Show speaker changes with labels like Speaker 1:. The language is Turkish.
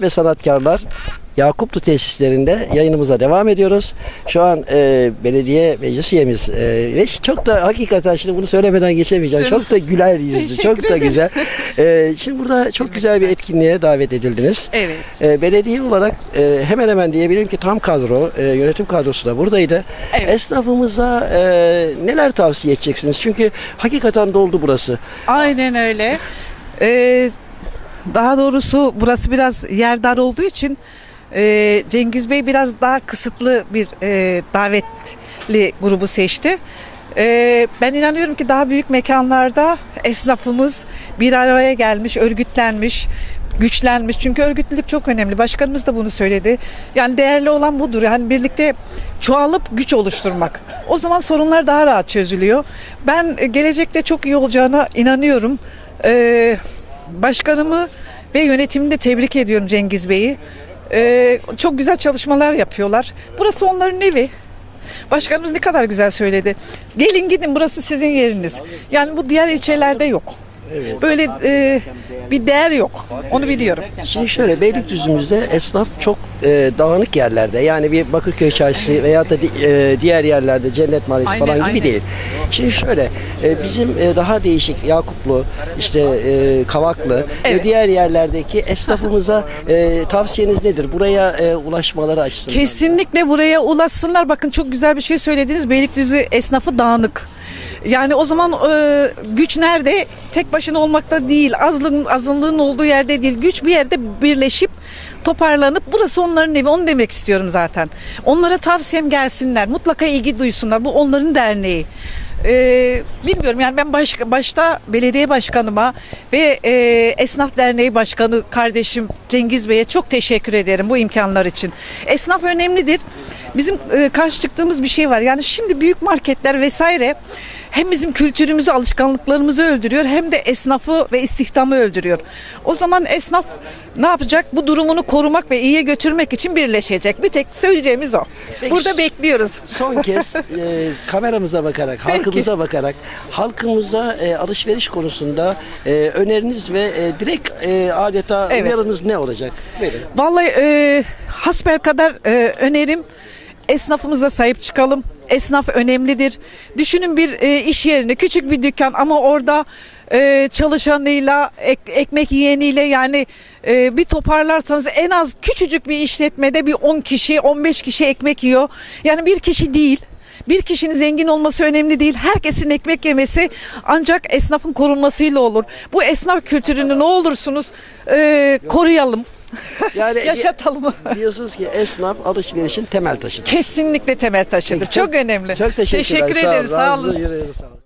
Speaker 1: ve sanatkarlar Yakuplu tesislerinde yayınımıza devam ediyoruz. Şu an e, belediye meclis üyemiz e, ve çok da hakikaten şimdi bunu söylemeden geçemeyeceğim.
Speaker 2: Canım
Speaker 1: çok da güler yüzlü, çok da
Speaker 2: ederim.
Speaker 1: güzel. E, şimdi burada çok güzel bir etkinliğe davet edildiniz.
Speaker 2: Evet.
Speaker 1: E, belediye olarak e, hemen hemen diyebilirim ki tam kadro, e, yönetim kadrosu da buradaydı.
Speaker 2: Evet.
Speaker 1: Esnafımıza e, neler tavsiye edeceksiniz? Çünkü hakikaten doldu burası.
Speaker 2: Aynen öyle. Ee, daha doğrusu burası biraz yer dar olduğu için e, Cengiz Bey biraz daha kısıtlı bir e, davetli grubu seçti. E, ben inanıyorum ki daha büyük mekanlarda esnafımız bir araya gelmiş, örgütlenmiş, güçlenmiş. Çünkü örgütlülük çok önemli. Başkanımız da bunu söyledi. Yani değerli olan budur. Yani birlikte çoğalıp güç oluşturmak. O zaman sorunlar daha rahat çözülüyor. Ben gelecekte çok iyi olacağına inanıyorum. Ee, başkanımı ve yönetimini de tebrik ediyorum Cengiz Bey'i. Ee, çok güzel çalışmalar yapıyorlar. Burası onların evi. Başkanımız ne kadar güzel söyledi. Gelin gidin burası sizin yeriniz. Yani bu diğer ilçelerde yok. Böyle e, bir değer yok. Onu biliyorum.
Speaker 1: Şimdi şöyle Beylikdüzü'müzde esnaf çok e, dağınık yerlerde. Yani bir Bakırköy Çarşısı veya da e, diğer yerlerde Cennet Mahallesi
Speaker 2: Aynen,
Speaker 1: falan gibi
Speaker 2: aynen.
Speaker 1: değil. Şimdi şöyle e, bizim e, daha değişik Yakuplu, işte e, Kavaklı ve
Speaker 2: Evet.
Speaker 1: diğer yerlerdeki esnafımıza e, tavsiyeniz nedir? Buraya e, ulaşmaları açısından.
Speaker 2: Kesinlikle buraya ulaşsınlar. Bakın çok güzel bir şey söylediniz. Beylikdüzü esnafı dağınık. Yani o zaman e, güç nerede? Tek başına olmakta değil. Azlığın, azınlığın olduğu yerde değil. Güç bir yerde birleşip toparlanıp burası onların evi. Onu demek istiyorum zaten. Onlara tavsiyem gelsinler. Mutlaka ilgi duysunlar. Bu onların derneği. Ee, bilmiyorum yani ben baş, başta belediye başkanıma ve e, esnaf derneği başkanı kardeşim Cengiz Bey'e çok teşekkür ederim bu imkanlar için. Esnaf önemlidir. Bizim e, karşı çıktığımız bir şey var. Yani şimdi büyük marketler vesaire hem bizim kültürümüzü, alışkanlıklarımızı öldürüyor hem de esnafı ve istihdamı öldürüyor. O zaman esnaf ne yapacak? Bu durumunu korumak ve iyiye götürmek için birleşecek. Bir tek söyleyeceğimiz o.
Speaker 1: Peki.
Speaker 2: Burada bekliyoruz.
Speaker 1: Son kez e, kameramıza bakarak, halkımıza bakarak, halkımıza e, alışveriş konusunda e, öneriniz ve e, direkt e, adeta
Speaker 2: Evet.
Speaker 1: uyarınız ne olacak? Buyurun.
Speaker 2: Vallahi e, hasbel kadar e, önerim esnafımıza sahip çıkalım. Esnaf önemlidir. Düşünün bir e, iş yerini, küçük bir dükkan ama orada e, çalışanıyla, ek- ekmek yiyeniyle yani e, bir toparlarsanız en az küçücük bir işletmede bir 10 kişi, 15 kişi ekmek yiyor. Yani bir kişi değil. Bir kişinin zengin olması önemli değil. Herkesin ekmek yemesi ancak esnafın korunmasıyla olur. Bu esnaf kültürünü ne olursunuz e, koruyalım.
Speaker 1: Yani
Speaker 2: Yaşatalım.
Speaker 1: diyorsunuz ki esnaf alışverişin temel taşıdır.
Speaker 2: Kesinlikle temel taşıdır. Çok, önemli.
Speaker 1: Çok teşekkürler.
Speaker 2: Teşekkür ederim. Sağ olun.
Speaker 1: Ağzınıza yüreğinize sağlık.